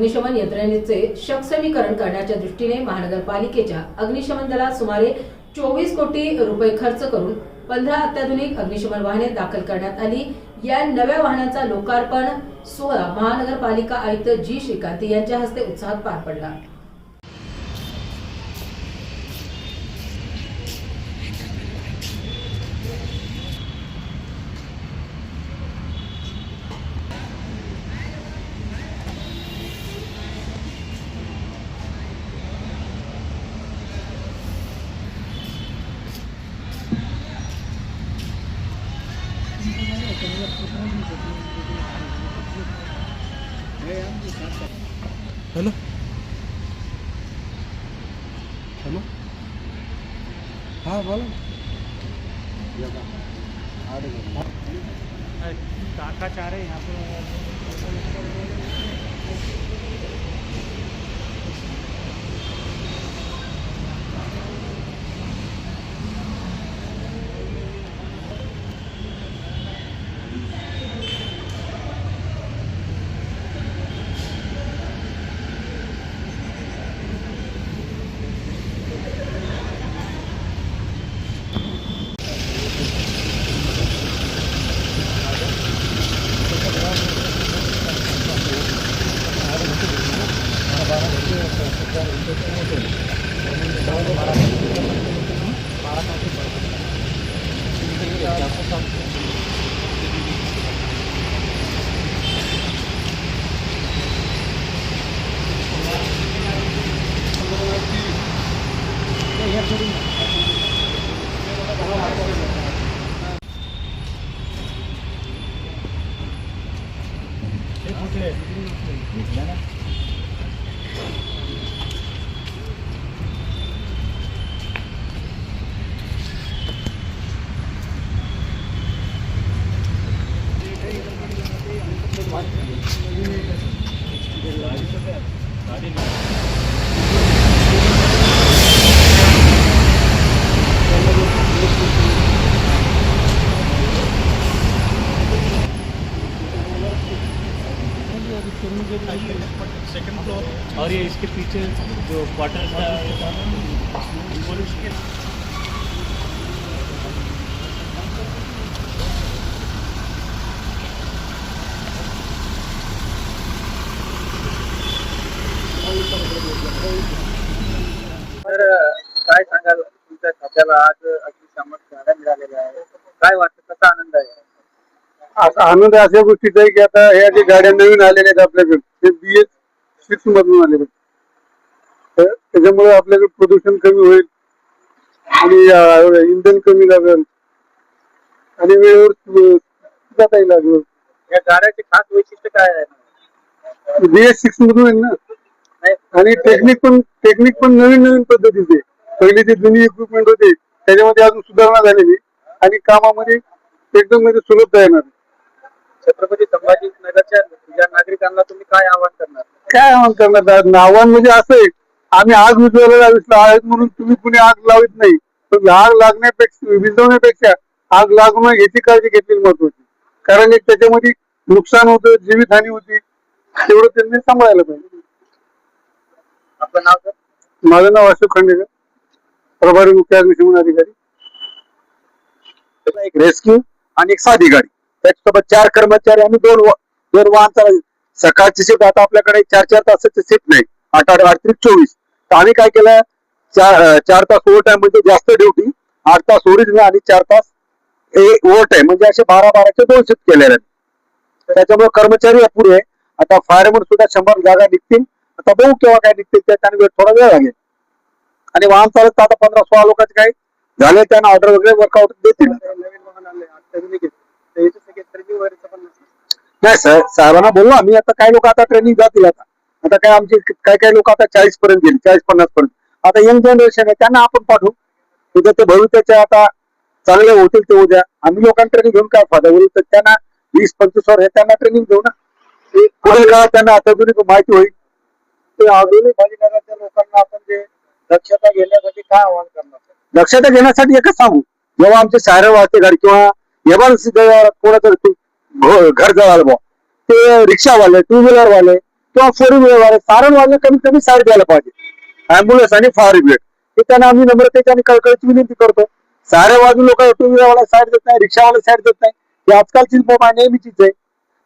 अग्निशमन यंत्रणेचे सक्षमीकरण करण्याच्या दृष्टीने महानगरपालिकेच्या अग्निशमन दलात सुमारे चोवीस कोटी रुपये खर्च करून पंधरा अत्याधुनिक अग्निशमन वाहने दाखल करण्यात आली. या नव्या वाहनांचा लोकार्पण सोहळा महानगरपालिका आयुक्त जी श्रीकांत यांच्या हस्ते उत्साहात पार पडला. हॅलो. हॅलो. हां बोला. काका चाह रहे हैं यहाँ yarışalım. पे सेकंड फ्लोर और ये इसके पीछे जो क्वार्टर तर काय सांगाल? तुमच्या खात्याला आज अग्निशामक गाड्या मिळालेल्या आहे. काय वाटतं? कसा आनंद आहे? असा आनंद अशा गोष्टीचा आहे की आता ह्या ज्या गाड्या नवीन आलेल्या आहेत आपल्याकडे ते बी एस सिक्स मधून आलेले आहेत. तर त्याच्यामुळे आपल्याकडे प्रदूषण कमी होईल आणि इंधन कमी लागेल आणि वेळेवर सु- जाताही लागेल. या गाड्याचे खास वैशिष्ट्य काय आहे? बी एस सिक्स मधून आहे ना? आणि टेक्निक पण टेक्निक पण नवीन नवीन पद्धतीचे. पहिले जे जुनी इक्विपमेंट होते त्याच्यामध्ये अजून सुधारणा झालेली आणि कामामध्ये एकदम म्हणजे सुलभता येणार छत्रपती संभाजी नगरच्या या नागरिकांना तुम्ही काय आवाहन करणार? काय आव्हान करणार? आव्हान म्हणजे असं आहे आम्ही आग विझवायला लावित आहेत म्हणून तुम्ही कुणी आग लावित नाही. पण आग लागण्यापेक्षा विझवण्यापेक्षा आग लागू नये याची काळजी घेतलेली महत्वाची. कारण एक त्याच्यामध्ये नुकसान होतं जीवितहानी होती. तेवढं त्यांनी सांभाळायला पाहिजे. आपलं नाव सर? माझं नाव अशोक खांडेकर प्रभारी मुख्य अग्निशमन अधिकारी. एक रेस्क्यू आणि एक साधी गाडी. त्याच्यासोबत चार कर्मचारी आणि दोन दोन वाहन चालवले सकाळची शिफ्ट आता आपल्याकडे चार चार तासाची शिफ्ट नाही. आठ आठ अडतीस चोवीस. तर आम्ही काय केलं? चार चार तास ओव्हर टाइम म्हणजे जास्त ड्युटी आठ तास ओरिजिनल आणि चार तास ओव्हर टाइम म्हणजे असे बारा बाराचे दोन शिफ्ट केलेले आहेत. त्याच्यामुळे कर्मचारी अपुरे आता फायरमन सुद्धा शंभर जागा निघतील. आता बघू केव्हा काय निघतील त्याच्याने वेळ थोडा वेळ लागेल. आणि वाहन चालक तर आता पंधरा सोळा लोकांचे काही झाले त्यांना ऑर्डर वगैरे वर्कआउट देतील. नाही सर साहेबांना बोललो आम्ही आता काही लोक आता ट्रेनिंग जातील आता. आता काय आमचे काही काही लोक आता चाळीस पर्यंत गेले चाळीस पन्नास पर्यंत. आता यंग जनरेशन आहे त्यांना आपण पाठवू. उद्या ते भविष्याचे आता चांगले होतील ते उद्या. आम्ही लोकांना ट्रेनिंग घेऊन काय फायदा होईल? तर त्यांना वीस पंचवीस वर हे त्यांना ट्रेनिंग देऊ ना. ते पुढील काळात त्यांना आता माहिती होईल ते आधुनिक भाजीनगरच्या लोकांना आपण जे दक्षता घेण्यासाठी काय आवाहन करणार? दक्षता घेण्यासाठी एकच सांगू. जेव्हा आमचे सायरन वाजते गाडी किंवा एमआरसी कोणाचं घर जवळ बुवा. ते रिक्षावाले टू व्हीलर वाले किंवा फोर व्हीलर सारण वाले कमीत कमी साईड द्यायला पाहिजे. अँब्युलन्स आणि फायर ब्रिगेड हे त्यांना आम्ही नम्रतेच्या आणि कळकळीची विनंती करतो. सारे बाजू लोक टू व्हीलर वाला साईड देत नाही रिक्षावाला साईड देत नाही. हे आजकालची नेहमीचीच आहे.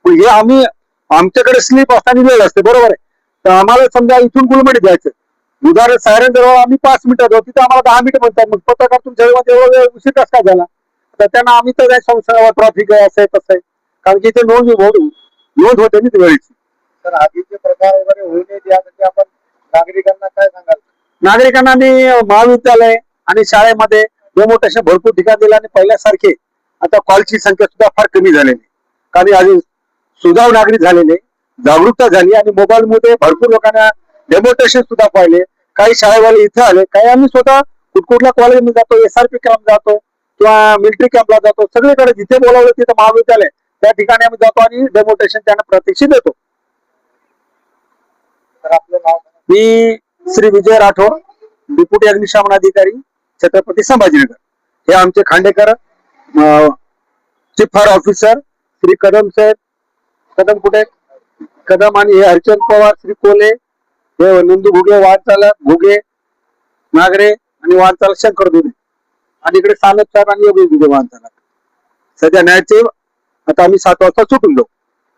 पण हे आम्ही आमच्याकडे स्लीप असताना वेळ असते बरोबर आहे. तर आम्हाला समजा इथून गुलमडी जायचं उदाहरण सायरन जवळ आम्ही पाच मिनिटात जाऊ तिथं आम्हाला दहा मिनिटं म्हणतात. मग पत्रकार तुमच्या जेव्हा वेळ उशीर कसा काय झाला? तर त्यांना आम्ही तर काय ट्रॉफिक आहे असं आहे तसं आहे. कारण की इथे नोंद नोंद होते ना ती वेळेची. तर आगीचे प्रकार वगैरे होऊ नयेत यासाठी आपण नागरिकांना काय सांगाल? नागरिकांना आम्ही महाविद्यालय आणि शाळेमध्ये डेमोटेशन भरपूर ठिकाण दिलं आणि पहिल्यासारखे आता कॉलची संख्या सुद्धा फार कमी झालेली. कारण आज सुधाव नागरिक झालेले जागरूकता झाली आणि मोबाईल मध्ये भरपूर लोकांना डेमोटेशन सुद्धा पाहिले. काही शाळेवाले इथे आले काही आम्ही स्वतः कुठकुठल्या कॉलेजमध्ये जातो एसआरपी कॅम्प जातो. किंवा मिलिटरी कॅम्पला जातो. सगळीकडे जिथे बोलावलं तिथे महाविद्यालय. त्या ठिकाणी आम्ही जातो आणि डेमोटेशन त्यांना प्रत्यक्ष देतो. मी श्री विजय राठोड डिप्युटी अग्निशमन अधिकारी छत्रपती संभाजीनगर. हे आमचे Khandekar chief fire officer Shri Kadam साहेब. कदम कुठे? कदम आणि हे हरिचंद पवार श्री कोले. हे नंदू घुगे वाहन चालक घुगे नागरे आणि वाहन चालक शंकर दुधे. आणि इकडे सानप साहेब आणि योगेश दुधे वाहन सध्या न्यायचे आता आम्ही सात वाजता सुटून जाऊ.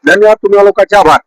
धन्यवाद तुम्ही लोकांचे आभार.